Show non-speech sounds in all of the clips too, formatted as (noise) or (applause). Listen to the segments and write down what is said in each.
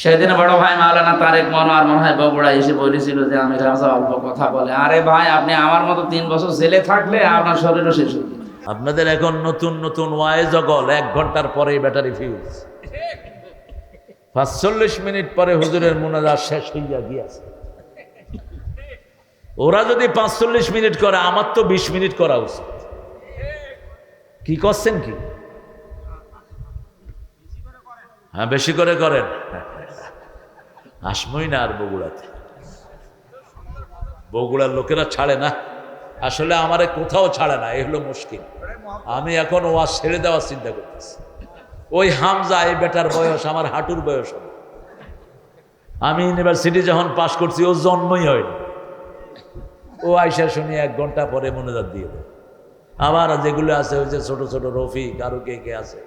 সেদিন বড় ভাই মাওলানা তারেক মনোয়ার মনে হয় বগুড়া এসে বলেছিল যে আমি রাজা অল্প কথা বলে। আরে ভাই, আপনি আমার মতো তিন বছর জেলে থাকলে আপনার শরীরও শেষ হয়ে। আপনাদের এখন নতুন নতুন ওয়াইজ অগল এক ঘণ্টার পরেই ব্যাটারি ফিউজ পাঁচচল্লিশ মিনিট পরে হুজুরের মোনাজাত শেষ হইয়া গিয়াছে। ওরা যদি পাঁচচল্লিশ মিনিট করে, আমার তো বিশ মিনিট করা উচিত। কি করছেন কি? হ্যাঁ বেশি করে করেন। আসমই না আর বগুড়াতে। বগুড়ার লোকেরা ছাড়ে না। আসলে আমারে কোথাও ছাড়ে না এগুলো মুশকিল। আমি এখন ওয়াজ ছেড়ে দেওয়ার চিন্তা করতেছি। ওই হামজা, এই বেটার বয়স, আমার হাঁটুর বয়স হবে। আমি ইউনিভার্সিটি যখন পাশ করছি, ও জন্মই হয়নি। ও আইসা শুনি এক ঘণ্টা পরে মনোজাত দিয়ে দেয়। আমার যেগুলো আছে, ওই যে ছোট ছোট রফিক, আরও কে কে আছে।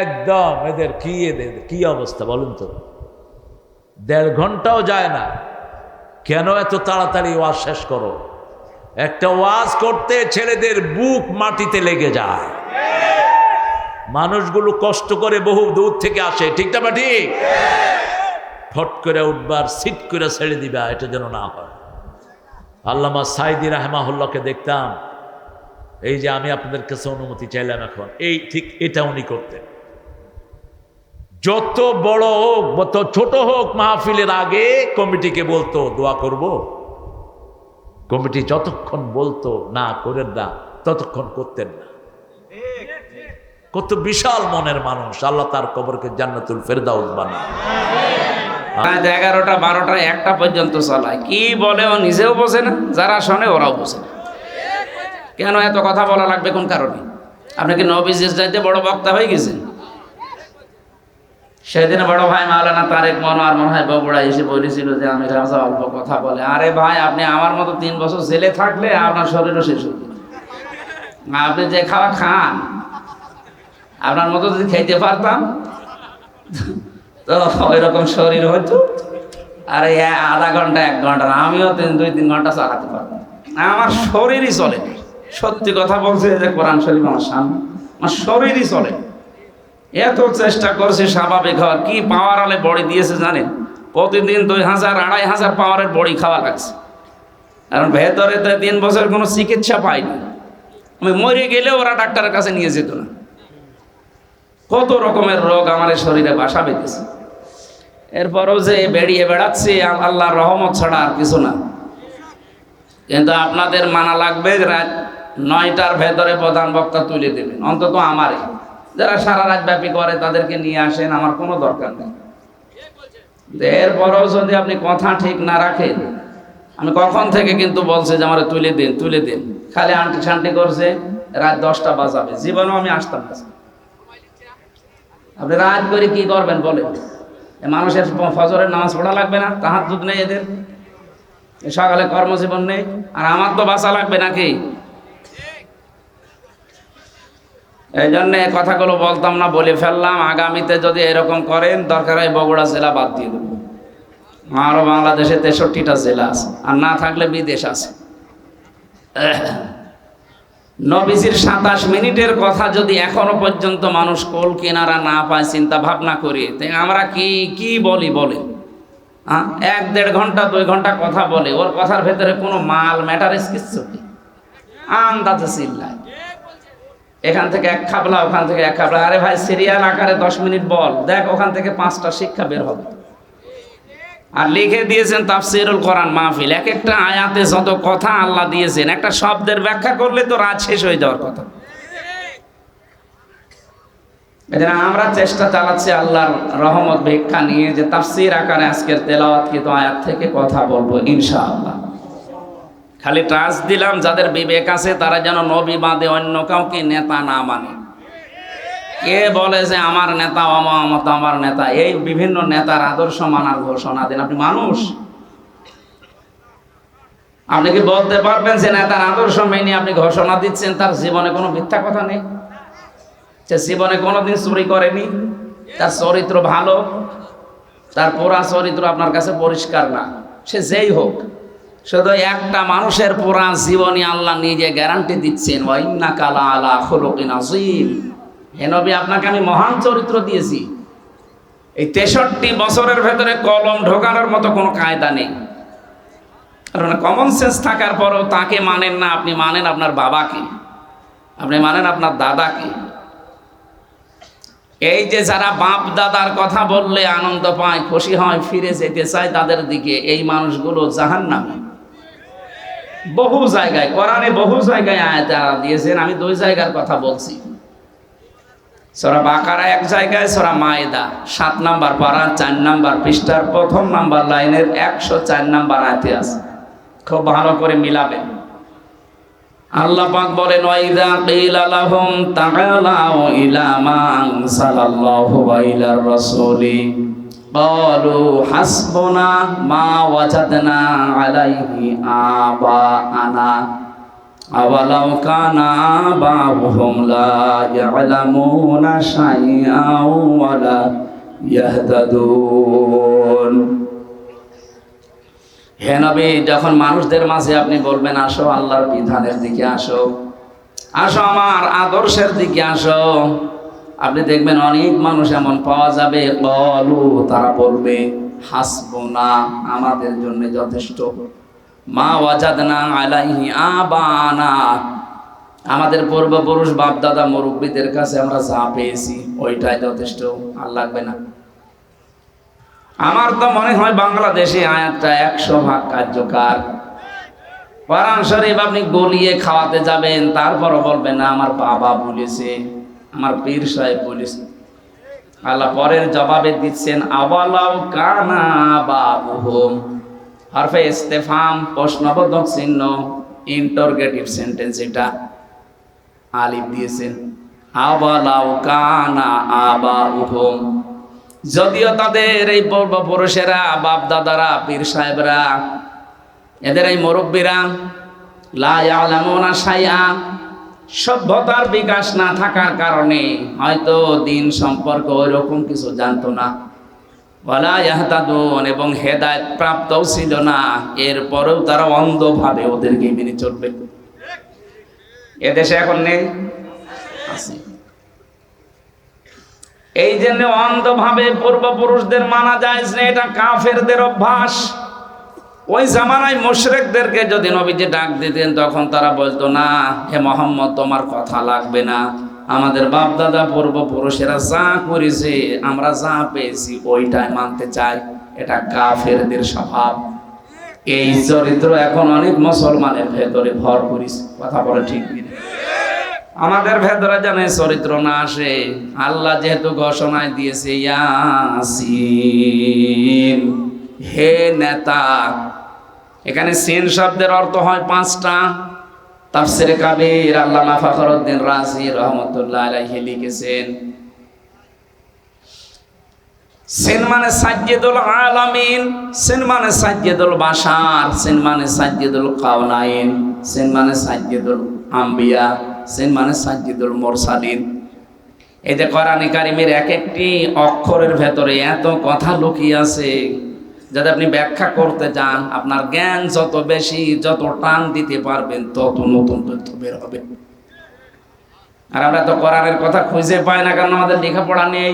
একদম, এদের কি এদের, কি অবস্থা বলুন তো? দেড় ঘন্টাও যায় না। কেন এত তাড়াতাড়ি ওয়াজ শেষ করো? একটা ওয়াজ করতে ছেলেদের বুক মাটিতে লেগে যায়। মানুষগুলো কষ্ট করে বহু দূর থেকে আসে, ঠিক না ঠিক? ফট করে উঠবার, সিট করে ছেড়ে দিবা, এটা যেন না হয়। আল্লামা সাইদি রাহমাহুল্লাহকে দেখতাম, এই যে আমি আপনাদের কাছে অনুমতি চাইলাম এখন, এই ঠিক এটা উনি করতেন। যত বড় হোক যত ছোট হোক মাহফিলের আগে কমিটিকে বলতো, দোয়া করব? কমিটি যতক্ষণ বলতো, না করেন না, ততক্ষণ করতেন না। কত বিশাল মনের মানুষ, আল্লাহ তার কবরকে জান্নাতুল ফেরদাউস বানা রাত এগারোটা, বারোটা, একটা পর্যন্ত চালায়। কি বলে ও নিজেও বোঝে না, যারা শোনে ওরাও বোঝে না। কেন এত কথা বলা লাগবে কোন কারণে? আপনি কি নবীজির যাইতে বড় বক্তা হয়ে গেছেন? সেদিন বড় ভাই মাওলানা তারেক মনোয়ার মনে হয় বগুড়া এসে বলেছিল যে আমি রাজা অল্প কথা বলে, আরে ভাই, আপনি আমার মতো তিন বছর জেলে থাকলে আপনার শরীরও শেষ যাবে। আপনি যে খাওয়া খান, আপনার মতো যদি খেতে পারতাম, তো ওই রকম শরীর হইতো আর আধা ঘণ্টা, এক ঘণ্টা আমিও তিন, দুই, তিন ঘণ্টা চালাতে পারব আমার শরীরই চলে সত্যি কথা বলছে যে কোরআন শরীফ আমার সামনে, আমার শরীরই চলে। এত চেষ্টা করছে স্বাভাবিক হওয়ার। কি পাওয়ার আলে বড়ি দিয়েছে জানেন? প্রতিদিন দুই হাজার, আড়াই হাজার পাওয়ারের বড়ি খাওয়া লাগছে। কারণ ভেতরে তো তিন বছর কোনো চিকিৎসা পাইনি আমি মরে গেলে ওরা ডাক্তারের কাছে নিয়ে যেত না। কত রকমের রোগ আমার শরীরে বাসা বেঁধেছে। এরপরও যে বেরিয়ে বেড়াচ্ছে আল্লাহর রহমত ছাড়া আর কিছু না। কিন্তু আপনাদের মানা লাগবে নয়টার ভেতরে প্রধান বক্তা তুলে দেবেন। অন্তত আমারই যারা সারা রাত ব্যাপী করে তাদেরকে নিয়ে আসেন, আমার কোনো দরকার নেই। এরপরও যদি আপনি কথা ঠিক না রাখেন, আমি কখন থেকে কিন্তু বলছে যে আমার তুলে দিন তুলে দিন। খালি আন্টি শান্টি করছে, রাত দশটা বাজাবে। জীবনেও আমি আসতাম না। আপনি রাত করে কি করবেন বলেন? মানুষের ফজরের নামাজ পড়া লাগবে না তাহার দুধ নেই এদের। সকালে কর্মজীবন নেই, আর আমার তো বাঁচা লাগবে নাকি? এই জন্য কথাগুলো বলতাম না, বলে ফেললাম। আগামীতে যদি এরকম করেন, দরকার হয় বগুড়া জেলা বাদ দিয়ে দেবো। আরও বাংলাদেশে তেষট্টিটা জেলা আছে, আর না থাকলে বিদেশ আছে। (clears throat) নবীজির সাতাশ মিনিটের কথা যদি এখনও পর্যন্ত মানুষ কোল কেনারা না পায়, চিন্তা ভাবনা করি তাই আমরা কি কি বলি, বলে? হ্যাঁ এক দেড় ঘণ্টা, দুই ঘণ্টা কথা বলে, ওর কথার ভেতরে কোনো মাল, ম্যাটারেস কিচ্ছু আন্দাজে চিল্লায়। এখান থেকে এক খাবলা, ওখান থেকে এক খাবলা। আরে ভাই সিরিয়াল আকারে দশ মিনিট বল। দেখ, ওখান থেকে পাঁচটা শিক্ষা বের হবে। আর লিখে দিয়েছেন তাফসিরুল কোরআন মাহফিল। এক একটা আয়াতে যত কথা আল্লাহ দিয়েছেন, একটা শব্দের ব্যাখ্যা করলে তো রাত শেষ হয়ে যাওয়ার কথা। এজন্য আমরা চেষ্টা চালাচ্ছি আল্লাহর রহমত ভিক্ষা নিয়ে যে তাফসির আকারে আজকের তেলাওয়াত কিন্তু আয়াত থেকে কথা বলব, ইনশাআল্লাহ। খালি ট্রাস দিলাম, যাদের বিবেক আছে, তারা যেন নবী বাঁধে অন্য কাউকে নেতা না মানে। কে বলে যে আমার নেতা অমত, আমার নেতা? এই বিভিন্ন নেতার আদর্শ মানার ঘোষণা দেন। আপনি মানুষ। আপনি কি বলতে পারবেন যে নেতার আদর্শ মেনে আপনি ঘোষণা দিচ্ছেন? তার জীবনে কোনো মিথ্যা কথা নেই। সে জীবনে কোনোদিন চুরি করেনি। তার চরিত্র ভালো। তার পোড়া চরিত্র আপনার কাছে পরিষ্কার না। সে যেই হোক। শুধু একটা মানুষের পুরা জীবনী আল্লাহ নিজে গ্যারান্টি দিচ্ছেন ওয়াইন্না কালা আলা খলকিন আজিম হে আপনাকে আমি মহান চরিত্র দিয়েছি। এই তেষট্টি বছরের ভেতরে কলম ঢোকানোর মতো কোনো কায়দা নেই। কারণ কমন সেন্স থাকার পরও তাকে মানেন না, আপনি মানেন আপনার বাবাকে। আপনি মানেন আপনার দাদাকে। এই যে যারা বাপ দাদার কথা বললে আনন্দ পায়, খুশি হয়, ফিরে যেতে চায় তাদের দিকে, এই মানুষগুলো জাহান নামে বহু জায়গায়, কোরআনে বহু জায়গায় আয়াত দিয়েছেন, আমি দুই জায়গার কথা বলছি। সোরা বাকারা এক জায়গায়, সোরা মায়েদা সাত নাম্বার পারা, চার নাম্বার পৃষ্ঠার প্রথম নাম্বার লাইনের একশো চার নাম্বার আয়াতে আছে। খুব ভালো করে মিলাবেন। আল্লাহ পাক বলেন, ওয়াইদা কিলা লাহুম তাআলাউ ইলা মা আনসালাল্লাহু ওয়া ইলার রাসূলি। হাসবুনা মা ওয়াজাদনা আলাইহি আবাআনা আওয়ালাউ কানা আবাহুম লা ইয়ালামুনা শাইআন ওয়া লা ইয়াহতাদুন হে নবী, যখন মানুষদের মাঝে আপনি বলবেন, আসো আল্লাহর বিধানের দিকে আসো আসো আমার আদর্শের দিকে আসো আপনি দেখবেন অনেক মানুষ এমন পাওয়া যাবে বলু তারা বলবে হাসবনা আমাদের জন্য যথেষ্ট। মা ওয়াজাদ না আলাইহি আবানা। আমাদের পূর্বপুরুষ, বাপদাদা, মুরব্বীদের কাছে আমরা যা পেয়েছি, ওইটাই যথেষ্ট। আর লাগবে না। আমার তো মনে হয় বাংলাদেশে আয়াতটা একশো ভাগ কার্যকার। কোরআন শরীফ আপনি গলিয়ে খাওয়াতে যাবেন, তারপরও বলবেন, না, আমার বাবা বলেছে। আমার পীর সাহেব বলেছে আল্লাহ পরের জবাবে দিচ্ছেন আবালাও কানা বাবুহুম। হরফে ইস্তেফাম, প্রশ্নবোধক চিহ্ন ইন্টারগেটিভ সেন্টেন্স এটা। আলিফ দিয়েছেন আবালাও কানা আবাউহুম। যদিও তাদের এই পূর্বপুরুষেরা বাপ দাদারা পীর সাহেবরা, এদের এই মুরব্বীরা লায়ালামোনা সাইয়া সভ্যতার বিকাশ না থাকার কারণে হয়তো দিন সম্পর্ক ওই রকম কিছু জানতো না। ওয়ালা ইয়াহতাদুন, এবং হেদায়েত প্রাপ্তও ছিল না। এরপরেও তারা অন্ধভাবে ওদেরকে মেনে চলবে। এদেশে এখন নেই? আছে। এই জন্য অন্ধভাবে পূর্বপুরুষদের মানা যায় এটা কাফেরদের অভ্যাস। ওই জামানায় মুশরেকদেরকে যদি নবীজি ডাক দিতেন, তখন তারা বলতো, না, হে মোহাম্মদ, তোমার কথা লাগবে না। আমাদের বাপ দাদা পূর্বপুরুষেরা যা করেছে, আমরা যা পেয়েছি, ওইটাই মানতে চাই এটা কাফেরদের স্বভাব। এই চরিত্র এখন অনেক মুসলমানের ভেতরে ভর করিস কথা বলে ঠিক আমাদের ভেতরে যেন চরিত্র না আসে, আল্লাহ যেহেতু ঘোষণায় দিয়েছে, ইয়াসিন, হে নেতা এখানে সিন শব্দের অর্থ হয় পাঁচটা। তাফসিরে কাবির আল্লামা ফখরুদ্দিন রাজি রহমতুল্লাহ আলাইহি লিখেছেন, সেন মানে সাজ্জেদুল আলামিন, সেন মানে সাজ্জেদুল বাশার, সেন মানে সাজ্জেদুল কাওনাইন, সেন মানে সাজ্জেদুল আম্বিয়া, সেন মানে সাজ্জেদুল মোরসালিন। এই যে কোরআনে কারিমের এক একটি অক্ষরের ভেতরে এত কথা লুকিয়ে আছে। যাতে আপনি ব্যাখ্যা করতে যান আপনার জ্ঞান যত বেশি, যত টান দিতে পারবেন, তত নতুন তথ্য বের হবে। আর আমরা তো কোরআনের কথা খুঁজে পাই না, কারণ আমাদের লেখাপড়া নেই।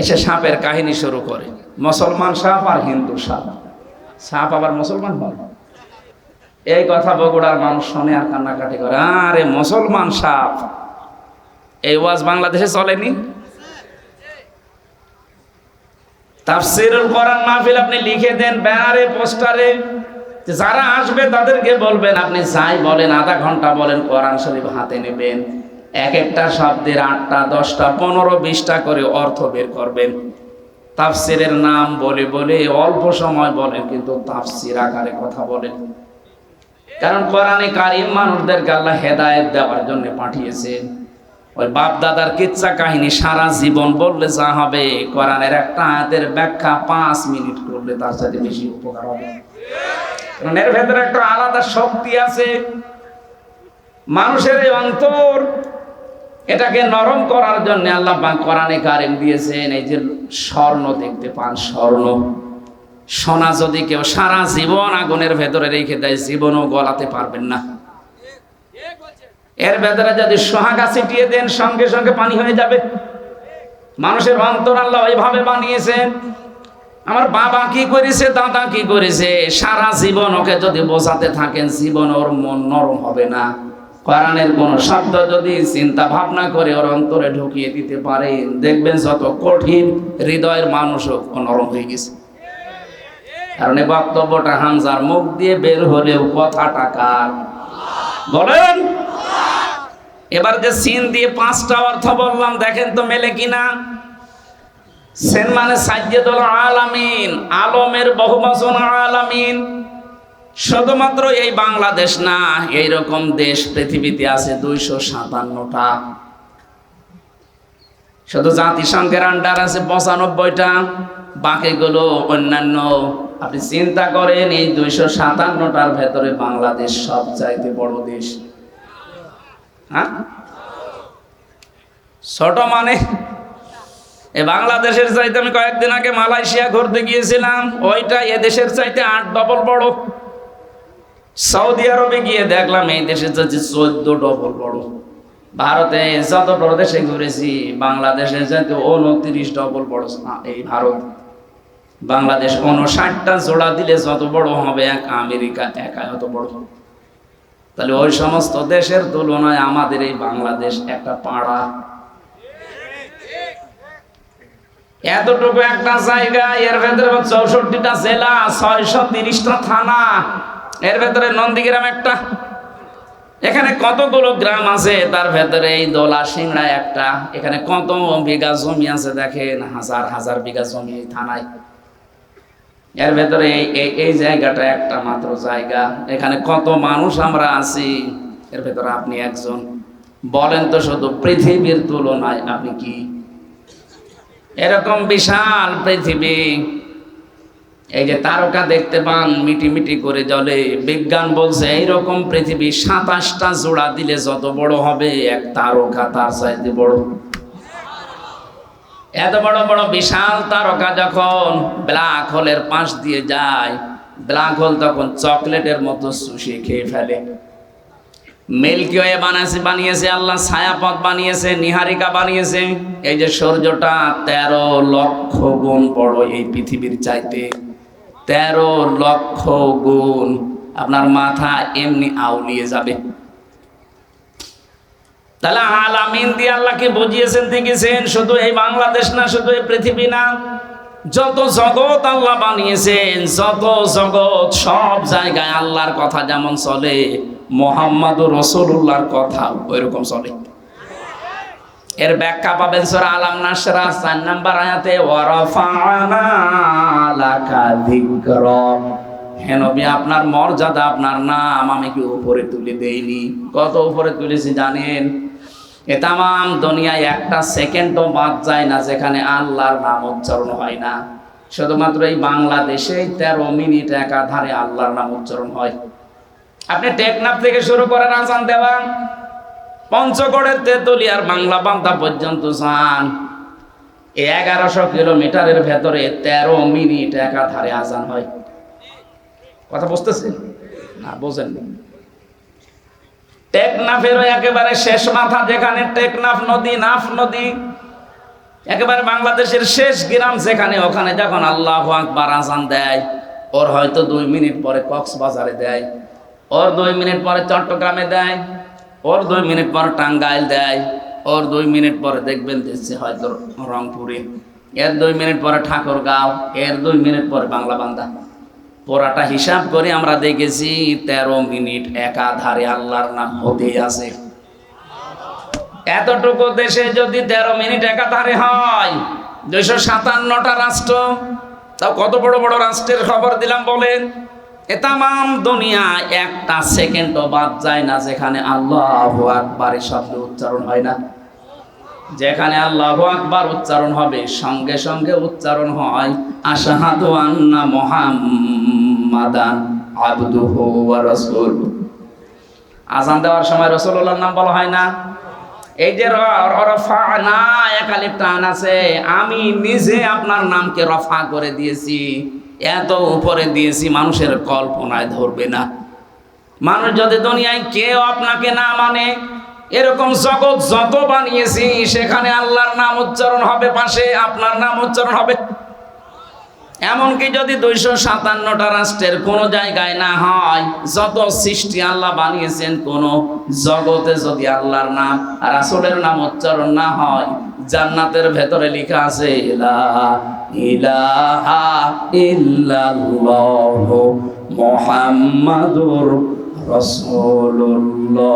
এসে সাপের কাহিনী শুরু করে। মুসলমান সাপ আর হিন্দু সাপ। সাপ আবার মুসলমান হয় এই কথা বগুড়ার মানুষ শোনে আর কান্নাকাটি করে। আরে মুসলমান সাপ, এই ওয়াজ বাংলাদেশে চলেনি? তাফসিরুল কোরআন মাহফিল আপনি লিখে দেন, ব্যানারে, পোস্টারে যারা আসবে তাদেরকে বলবেন, আপনি যাই বলেন, আধা ঘণ্টা বলেন, কোরআন শরীফ হাতে নেবেন। এক একটা শব্দের আটটা, দশটা, পনেরো, বিশটা করে অর্থ বের করবেন। তাফসিরের নাম বলে বলে, অল্প সময় বলেন, কিন্তু তাফসির আকারে কথা বলেন। কারণ কোরআনে কারিম মানুষদেরকে আল্লাহ হেদায়েত দেওয়ার জন্য পাঠিয়েছেন ওই বাপ দাদার কিচ্ছা কাহিনী সারা জীবন বললে যা হবে। কোরআনের একটা আয়াতের ব্যাখ্যা পাঁচ মিনিট করলে তার সাথে বেশি উপকার হবে। কারণ এর ভেতরে একটা আলাদা শক্তি আছে। মানুষের এই অন্তর, এটাকে নরম করার জন্য আল্লাহ পাক কোরআনে কারিম দিয়েছেন, এই যে স্বর্ণ দেখতে পান, স্বর্ণ। সোনা যদি কেউ সারা জীবন আগুনের ভেতরে রেখে দেয়, জীবনও গলাতে পারবেন না। এর ভেতরে যদি সোহাগা ছিটিয়ে দেন, সঙ্গে সঙ্গে পানি হয়ে যাবে। মানুষের অন্তর আল্লাহ ওইভাবে বানিয়েছেন। আমার বাবা কি করেছে, দাদা কি করেছে? সারা জীবন ওকে যদি বোঝাতে থাকেন, জীবন ওর মন নরম হবে না। কোরআনের কোন শব্দ যদি চিন্তা ভাবনা করে ওর অন্তরে ঢুকিয়ে দিতে পারে, দেখবেন যত কঠিন হৃদয়ের মানুষও নরম হয়ে গেছে। কারণ বক্তব্যটা হামজার মুখ দিয়ে বের হলেও কথাটা কার? বলেন! এবার যে সিন দিয়ে পাঁচটা অর্থ বললাম, দেখেন তো মেলে কিনা? সেন মানে সাজ্জেদুল আলামিন, আলমের বহু বচন আলামিন। শুধুমাত্র এই বাংলাদেশ না, এইরকম দেশ পৃথিবীতে আছে দুইশো সাতান্নটা। শুধু জাতিসংঘের আন্ডার আছে পঁচানব্বইটা, বাকিগুলো অন্যান্য। আপনি চিন্তা করেন, এই দুইশো সাতান্নটার ভেতরে বাংলাদেশ সব চাইতে বড় দেশ। হ্যাঁ? ছোট মানে? এ বাংলাদেশের চাইতে আমি কয়েকদিন আগে মালয়েশিয়া ঘুরতে গিয়েছিলাম। ওইটা এদেশের চাইতে আট ডবল বড়। সৌদি আরবে গিয়ে দেখলাম এই দেশের চাইতে চোদ্দ ডবল বড়। ভারতে যত প্রদেশে ঘুরেছি, বাংলাদেশের চাইতে উনত্রিশ ডবল বড়। এই ভারত। বাংলাদেশ উনষাটটা জোড়া দিলে যত বড় হবে এক, আমেরিকা একা অত বড়। তাহলে ওই সমস্ত দেশের তুলনায় আমাদের এই বাংলাদেশ একটা পাড়া। এতটুকু একটা জায়গা, এর ভেতরে চৌষট্টিটা জেলা, ছয়শো তিরিশটা থানা। এর ভেতরে নন্দীগ্রাম একটা। এখানে কতগুলো গ্রাম আছে? তার ভেতরে এই দোলা সিংড়া একটা। এখানে কত বিঘা জমি আছে দেখেন? হাজার হাজার বিঘা জমি থানায়। এর ভেতরে এই- এই জায়গাটা একটা মাত্র জায়গা। এখানে কত মানুষ আমরা আছি, এর ভেতরে আপনি একজন। বলেন তো শুধু, পৃথিবীর তুলনায় আপনি কি? এরকম বিশাল পৃথিবী। এই যে তারকা দেখতে পান, মিটি মিটি করে জলে বিজ্ঞান বলছে, এইরকম পৃথিবী সাতাশটা জোড়া দিলে যত বড় হবে, এক তারকা তার চাইতে বড়। এত বড় বড় বিশাল তারকা যখন ব্ল্যাক হোলের পাশ দিয়ে যায়, ব্ল্যাক হোল তখন চকলেটের মতো শুষিয়ে খেয়ে ফেলে। মিল্কি ওয়ে বানাইছে বানিয়েছে, আল্লাহ ছায়াপথ বানিয়েছে, নিহারিকা বানিয়েছে। এই যে সূর্যটা তেরো লক্ষ গুণ বড় এই পৃথিবীর চাইতে। তেরো লক্ষ গুণ। আপনার মাথা এমনি আউলিয়ে যাবে। তাহলে আলামিন দিয়ে আল্লাহকে বুঝিয়েছেন দেখেছেন শুধু এই বাংলাদেশ না, শুধু এই পৃথিবী না। যত জগৎ আল্লাহ বানিয়েছেন, যত জগৎ সব জায়গায় আল্লাহর কথা যেমন চলে মোহাম্মদ রসুল্লাহর কথা ওইরকম চলে। এর ব্যাখ্যা পাবেন সূরা আলাম নাসরা চার নাম্বার আয়াতে ওয়ারাফানা লাকা যিকরা। হে আপনার মর্যাদা, আপনার নাম আমি কি উপরে তুলে দেইনি? কত উপরে তুলেছি জানেন? এ তামাম দুনিয়ায় একটা সেকেন্ডও বাদ যায় না যেখানে আল্লাহর নাম উচ্চারণ হয় না। শুধুমাত্র এই বাংলাদেশেই তেরো মিনিট একাধারে আল্লাহর নাম উচ্চারণ হয়। আপনি টেকনাফ থেকে শুরু করেন আজান দেওয়া, পঞ্চগড়ের তেতুলিয়ার বাংলা বান্ধা পর্যন্ত যান। এগারোশো কিলোমিটারের ভেতরে তেরো মিনিট একাধারে আজান হয়। কথা বুঝতেছেন? না বোঝেন টেকনাফেরও একেবারে শেষ মাথা যেখানে, টেকনাফ নদী, নাফ নদী, একেবারে বাংলাদেশের শেষ গ্রাম যেখানে, ওখানে যখন আল্লাহ আকবার আজান দেয়, ওর হয়তো দুই মিনিট পরে কক্সবাজারে দেয়, ওর দুই মিনিট পরে চট্টগ্রামে দেয়, ওর দুই মিনিট পরে টাঙ্গাইল দেয়, ওর দুই মিনিট পরে দেখবেন দিচ্ছে হয়তো রংপুরে, এর দুই মিনিট পরে ঠাকুরগাঁও, এর দুই মিনিট পরে বাংলা বান্দা পড়াটা হিসাব করে আমরা দেখেছি তেরো মিনিট একাধারে আল্লাহর নাম হতে আছে। এতটুকু দেশে যদি তেরো মিনিট একাধারে হয়, দুইশো সাতান্নটা রাষ্ট্র, তাও কত বড় বড় রাষ্ট্রের খবর দিলাম বলেন? এ তামাম দুনিয়া একটা সেকেন্ডও বাদ যায় না যেখানে আল্লাহ আকবারের শব্দ উচ্চারণ হয় না। যেখানে আল্লাহ আকবার উচ্চারণ হবে, সঙ্গে সঙ্গে উচ্চারণ হয়, আশাহাদু আন্না মুহাম্মাদান আবদুহু ওয়া রাসূলুহু। আজান দেওয়ার সময় রসুল্লাহর নাম বলা হয় না? এই যে র- র- রফা না একালিপ টান আছে। আমি নিজে আপনার নামকে রফা করে দিয়েছি। এত উপরে দিয়েছি, মানুষের কল্পনায় ধরবে না। মানুষ যদি দুনিয়ায় কেউ আপনাকে না মানে এরকম জগৎ যত বানিয়েছি, সেখানে আল্লাহর নাম উচ্চারণ হবে পাশে, আপনার নাম উচ্চারণ হবে। এমনকি যদি দুইশো সাতান্নটা রাষ্ট্রের কোনো জায়গায় না হয়, যত সৃষ্টি আল্লাহ বানিয়েছেন, কোন জগতে যদি আল্লাহর নাম আর আসলের নাম উচ্চারণ না হয়, জান্নাতের ভেতরে লেখা আছে ইলাহা ইল্লাল্লাহ মুহাম্মাদুর রাসূলুল্লাহ।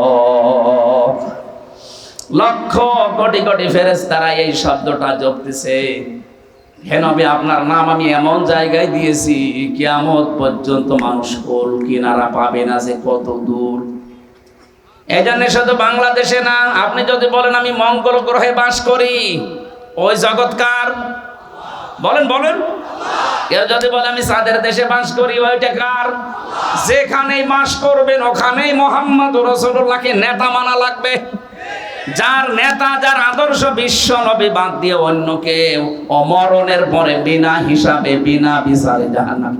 লক্ষ কোটি কোটি ফেরেশতারা এই শব্দটা জপতেছে। হে নবী, আপনার নাম আমি এমন জায়গায় দিয়েছি, কিয়ামত পর্যন্ত মানুষ কোল কিনারা পাবে না যে কত দূর। এই জন্য শুধু বাংলাদেশে না, আপনি যদি বলেন আমি মঙ্গল গ্রহে বাস করি, ওই জগৎকার বলেন বলেন। কেউ যদি বলে, আমি সাদের দেশে বাস করি, ওইটা কার? যেখানেই বাস করবেন, ওখানেই মোহাম্মদ রসুল্লাহকে নেতা মানা লাগবে। যার নেতা, যার আদর্শ বিশ্ব নবী বাদ দিয়ে অন্য কেউ অমরণের পরে বিনা হিসাবে, বিনা বিচারে জাহান্নাম।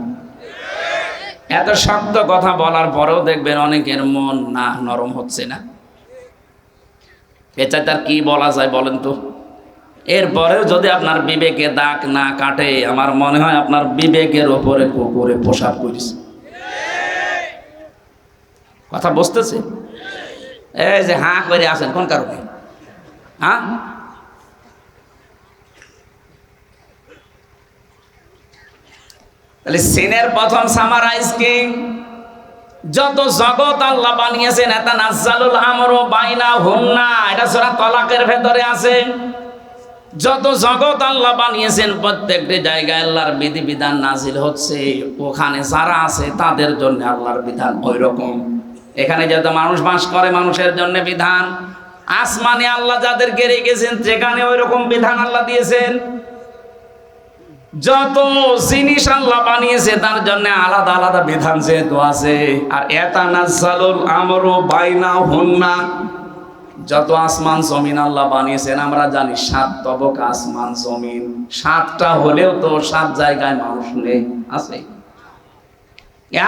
এত শক্ত কথা বলার পরেও দেখবেন অনেকের মন না, নরম হচ্ছে না। এছাড়া তার কি বলা যায় বলেন তো? এরপরেও যদি আপনার বিবেকে দাগ না কাটে, আমার মনে হয় আপনার বিবেকের ওপরে কুকুরে পোশাক করেছে। কথা বুঝতেছে? এই যে হাঁ করে আসেন, কোন কারণে? হ্যাঁ তাহলে সিনের প্রথম সামারাইজ কি? যত জগৎ আল্লাহ বানিয়েছেন এটা নাজ্জালুল আমর বাইনা হুন্না, এটা সূরা তলাকের ভেতরে আছে। যত জগৎ আল্লাহ বানিয়েছেন প্রত্যেকটি জায়গায় আল্লাহর বিধি বিধান নাজিল হচ্ছে, ওখানে যারা আছে তাদের জন্য আল্লাহর বিধান ওই রকম এখানে যত মানুষ বাস করে মানুষের জন্য বিধান। আসমানে আল্লাহ যাদেরকে রেখেছেন সেখানে ওই রকম বিধান আল্লাহ দিয়েছেন। যত জিনিস আল্লাহ বানিয়েছে, তার জন্য আলাদা আলাদা বিধান যেহেতু আছে। আর এটা নাজালুল আমরু বাইনা হুন্না যত আসমান জমিন আল্লাহ বানিয়েছেন, আমরা জানি সাত তবক আসমান জমিন। সাতটা হলেও তো সাত জায়গায় মানুষ নেই, আছে।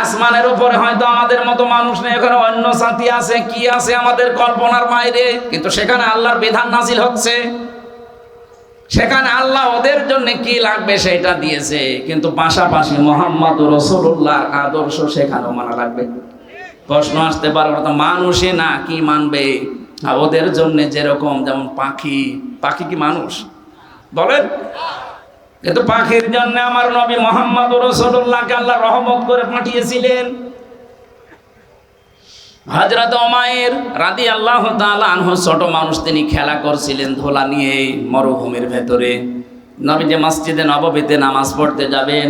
আসমানের উপরে হয়তো আমাদের মতো মানুষ নেই, এখানে অন্য সাথী আছে, কি আছে আমাদের কল্পনার বাইরে? কিন্তু সেখানে আল্লাহর বিধান নাজিল হচ্ছে। সেখানে আল্লাহ ওদের জন্য কি লাগবে সেটা দিয়েছে, কিন্তু পাশাপাশি মোহাম্মদ রসুল্লাহর আদর্শ সেখানেও মানা লাগবে। প্রশ্ন আসতে পারবে তো মানুষে না, কি মানবে? আর ওদের জন্য যেরকম যেমন পাখি পাখি কি মানুষ? বলেন। কিন্তু পাখির জন্য আমার নবী মোহাম্মদ রসুল্লাহকে আল্লাহ রহমত করে পাঠিয়েছিলেন। হজরত ওমায়ের রাদি আল্লাহ আনহ ছোট মানুষ তিনি খেলা করছিলেন ধোলা নিয়ে মরুভূমির ভেতরে। নবী যে মসজিদে নববীতে নামাজ পড়তে যাবেন,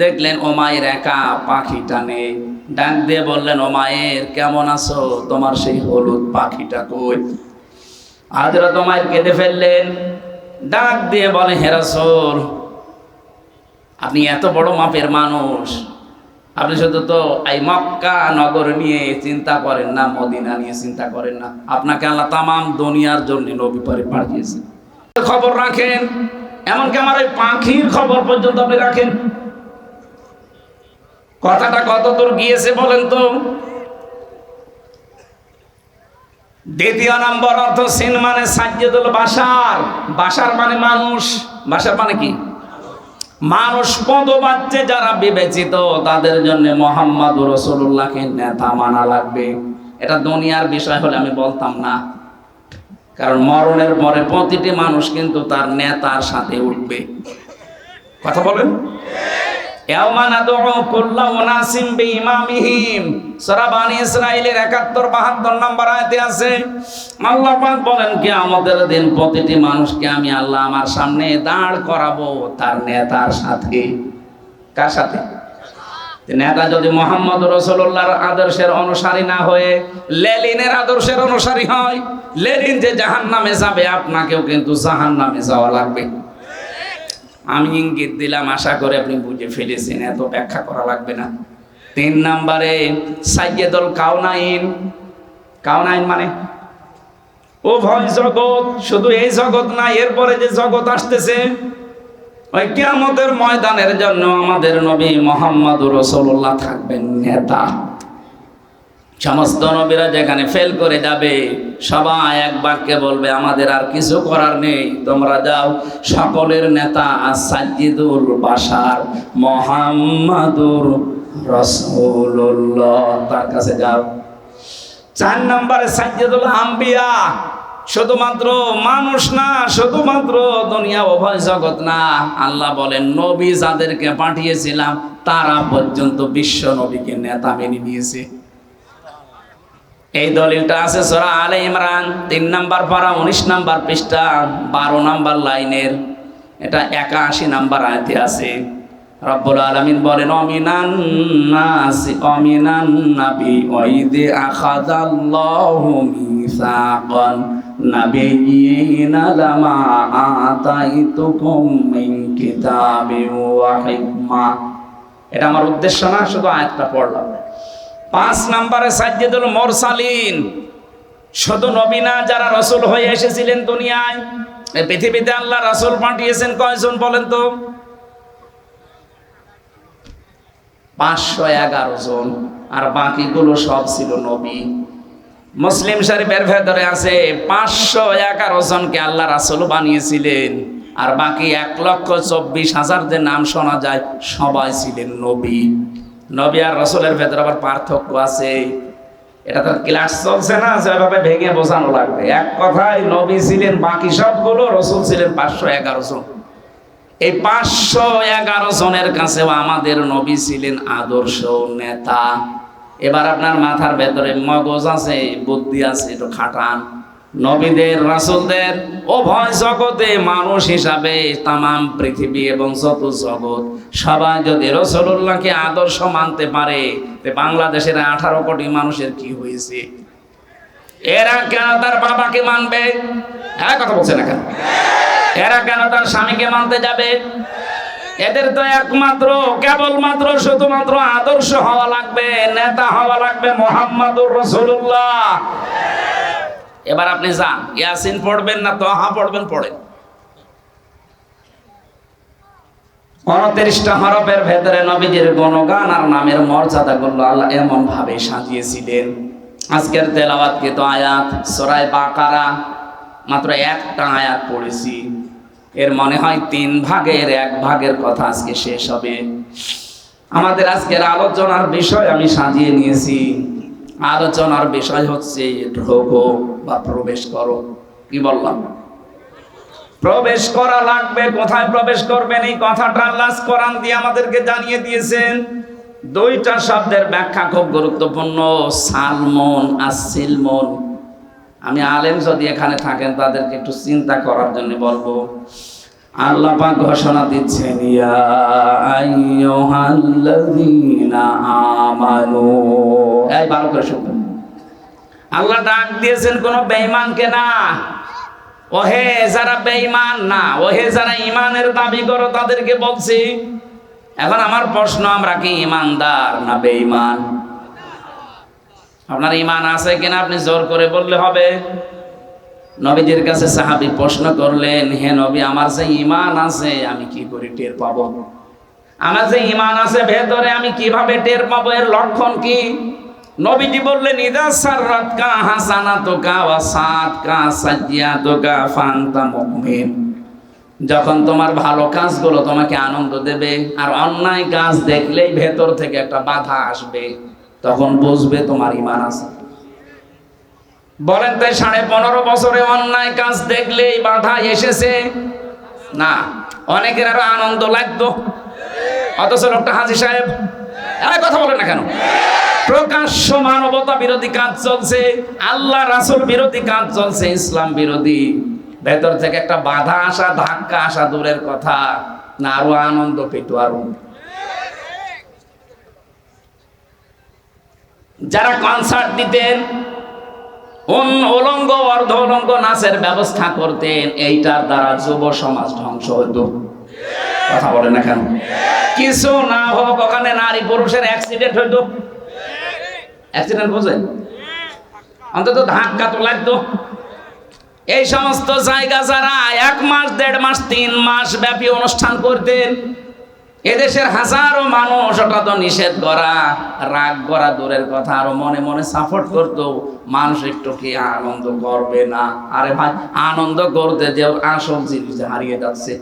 দেখলেন ওমায়ের একা পাখি টানে। ডাক দিয়ে বললেন, ও মায়ের, কেমন আছো? তোমার সেই হলুদ পাখিটা কই? হজরত ওমায়ের কেঁদে ফেললেন। ডাক দিয়ে বলে হেরাসোর আপনি এত বড় মাপের মানুষ। আপনি শুধু তো এই মক্কা নগর নিয়ে চিন্তা করেন না, মদিনা নিয়ে চিন্তা করেন না। আপনাকে আল্লাহ তামাম দুনিয়ার জন্য নবী পরে পাঠিয়েছে খবর রাখেন, এমনকি আমার ওই পাখির খবর পর্যন্ত আপনি রাখেন। কথাটা কত দূর গিয়েছে বলেন তো? দ্বিতীয় নম্বর অর্থ সিন মানে সাজ্জেদুল বাসার বাসার মানে মানুষ। বাসার মানে কি? মানুষ পদ পদবাচ্যে যারা বিবেচিত, তাদের জন্য মোহাম্মদ রসুল্লাহকে নেতা মানা লাগবে। এটা দুনিয়ার বিষয় হলে আমি বলতাম না। কারণ মরণের পরে প্রতিটি মানুষ কিন্তু তার নেতার সাথে উঠবে। কথা বলেন? ইসরায়েলের একাত্তর, বাহাত্তর নম্বর আছে বলেন কি আমাদের দিন প্রতিটি মানুষকে আমি আল্লাহ আমার সামনে দাঁড় করাবো, তার নেতার সাথে। সাথে? নেতা যদি মোহাম্মদ রসুল্লাহর আদর্শের অনুসারী না হয়ে লেলিনের আদর্শের অনুসারী হয় লেলিন যে জাহান নামে যাবে, আপনাকেও কিন্তু জাহান নামে যাওয়া লাগবে। আমি ইঙ্গিত দিলাম, আশা করে আপনি বুঝে ফেলেছেন, এত ব্যাখ্যা করা লাগবে না। তিন নাম্বারে, সাইয়েদুল কাউনাইন কাউনাইন মানে ও ভয় জগৎ, শুধু এই জগৎ না, এরপরে যে জগৎ আসতেছে, ওই কিয়ামতের ময়দানের জন্য আমাদের নবী মোহাম্মদ রসুল্লাহ থাকবেন নেতা। সমস্ত নবীরা যেখানে ফেল করে যাবে, সবাই এক বাক্যে বলবে, আমাদের আর কিছু করার নেই। তোমরা যাও, সকলের নেতা সাজ্জিদুল বাসার মোহাম্মদুর রসুল্লাহ তার কাছে যাও। চার নম্বরে সাজ্জিদুল আম্বিয়া, শুধুমাত্র মানুষ না, শুধুমাত্র দুনিয়া উভয় জগৎ না। আল্লাহ বলেন, নবী যাদেরকে পাঠিয়েছিলাম, তারা পর্যন্ত বিশ্ব নবীকে নেতা মেনে নিয়েছে। এই দলিলটা আছে সোরা আলে ইমরান, তিন নাম্বার পারা, উনিশ নাম্বার পৃষ্ঠা, বারো নাম্বার লাইনের। এটা একাশি নাম্বার আয়তে আছে। রব্বুল আলামিন বলেন, অমিনান অমিনান মিন এটা আমার উদ্দেশ্য না, শুধু আয়াতটা পড়লাম। পাঁচ নম্বরে সাজ্জেদুল মোরসালিন। শুধু নবীনা যারা রসুল হয়ে এসেছিলেন দুনিয়ায় পৃথিবীতে আল্লাহ রসুল পাঠিয়েছেন কয়জন বলেন তো? পাঁচশো এগারো জন, আর বাকিগুলো সব ছিল নবী। মুসলিম শরীফের ভেতরে আছে, পাঁচশো এগারো জনকে আল্লাহ রাসুল বানিয়েছিলেন, আর বাকি এক লক্ষ চব্বিশ হাজার যে নাম শোনা যায়, সবাই ছিলেন নবী। নবী আর রসুলের ভেতরে আবার পার্থক্য আছে। এটা তো ক্লাস চলছে না সেভাবে ভেঙে বোঝানো লাগবে। এক কথায় নবী ছিলেন বাকি সবগুলো, রসুল ছিলেন পাঁচশো এগারো জন। এই পাঁচশো এগারো জনের কাছেও আমাদের নবী ছিলেন আদর্শ নেতা। এবার আপনার মাথার ভেতরে মগজ আছে, বুদ্ধি আছে, একটু খাটান। নবীদের, রাসুলদের, উভয় জগতে মানুষ হিসাবে তামাম পৃথিবী এবং যত জগৎ, সবাই যদি রসুল্লাহকে আদর্শ মানতে পারে বাংলাদেশের আঠারো কোটি মানুষের কি হয়েছে? এরা কেন তার বাবাকে মানবে? হ্যাঁ কথা বলছে না কেন? এরা কেন তার স্বামীকে মানতে যাবে? এদের তো একমাত্র, কেবলমাত্র শুধুমাত্র আদর্শ হওয়া লাগবে, নেতা হওয়া লাগবে মোহাম্মদুর রসুল্লাহ এবার আপনি যান। ইয়াসিন পড়বেন না তোহা পড়বেন, পড়েন। উনত্রিশটা হরফের ভেতরে নবীজির গণগান আর নামের মর্যাদা গুলো আল্লাহ এমন ভাবে সাজিয়েছিলেন। আজকের তেলাওয়াতকে তো আয়াত? সরাই বাকারা। মাত্র একটা আয়াত পড়েছি। এর মনে হয় তিন ভাগের এক ভাগের কথা আজকে শেষ হবে। আমাদের আজকের আলোচনার বিষয় আমি সাজিয়ে নিয়েছি। আলোচনার বিষয় হচ্ছে, ঢোকো বা প্রবেশ করো। কি বললাম? প্রবেশ করা লাগবে, কোথায় প্রবেশ করবেন? এই কথাটা আল্লাহ কোরআন দিয়ে আমাদেরকে জানিয়ে দিয়েছেন। দুইটা শব্দের ব্যাখ্যা খুব গুরুত্বপূর্ণ। সালমন আর সিলমন আমি আলেম যদি এখানে থাকেন, তাদেরকে একটু চিন্তা করার জন্য বলব। আল্লাহ পাক ঘোষণা দিচ্ছেন, ইয়া আইয়ুহাল্লাযীনা আমানু এই ভালো করে শুনবেন। আল্লাহ ডাক দিয়েছেন কোন বেঈমানকে না। ওহে যারা বেঈমান না, ওহে যারা ইমানের দাবি করো, তাদেরকে বলছি, এখন আমার প্রশ্ন, আমরা কি ইমানদার না বেঈমান? আপনার ইমান আছে কিনা আপনি জোর করে বললে হবে। নবীজির কাছে সাহাবি প্রশ্ন করলেন, হে নবী, আমার যে ইমান আছে, আমি কি করে টের পাবো? আমার যে ইমান আছে, ভেতরে আমি কীভাবে টের পাবো? এর লক্ষণ কি? নবীজি বললেন, ইদা সাররাত কা হাসানাতুকা ওয়া সাত কা সাজিয়াতুকা ফান্তা মুমিন। যখন তোমার ভালো কাজগুলো তোমাকে আনন্দ দেবে, আর অন্যায় কাজ দেখলেই ভেতর থেকে একটা বাধা আসবে, তখন বুঝবে তোমার ইমান আছে। বলেন তাই সাড়ে পনেরো বছরে অন্যায় কাজ দেখলেই বাধা এসেছে? না। অনেকের আরও আনন্দ লাগতো। অথচ লোকটা হাজি সাহেব এই কথা বলে না কেন? প্রকাশ্য মানবতা বিরোধী কাজ চলছে, আল্লাহ রাসুল বিরোধী কাজ চলছে, ইসলাম বিরোধী। ভেতর থেকে একটা বাধা আসা, ধাক্কা আসা দূরের কথা, না আরও আনন্দ পেত আরও। যারা কনসার্ট দিতেন উলঙ্গ অর্ধ উলঙ্গ নাচের ব্যবস্থা করতেন, এইটার দ্বারা যুব সমাজ ধ্বংস হতো কথা বলে না কেন? কিছু না হোক, ওখানে নারী পুরুষের অ্যাক্সিডেন্ট হইতো। অ্যাক্সিডেন্ট বোঝেন অন্তত ধাক্কা তো লাগতো। এই সমস্ত জায়গা যারা এক মাস, দেড় মাস, তিন মাস ব্যাপী অনুষ্ঠান করতেন এদেশের হাজারো মানুষ ওটা তো নিষেধ করা, রাগ করা দূরের কথা, আরও মনে মনে সাপোর্ট করতো। মানুষ একটু কি আনন্দ করবে না? আরে ভাই, আনন্দ করতে যে আসল জিনিস হারিয়ে যাচ্ছে।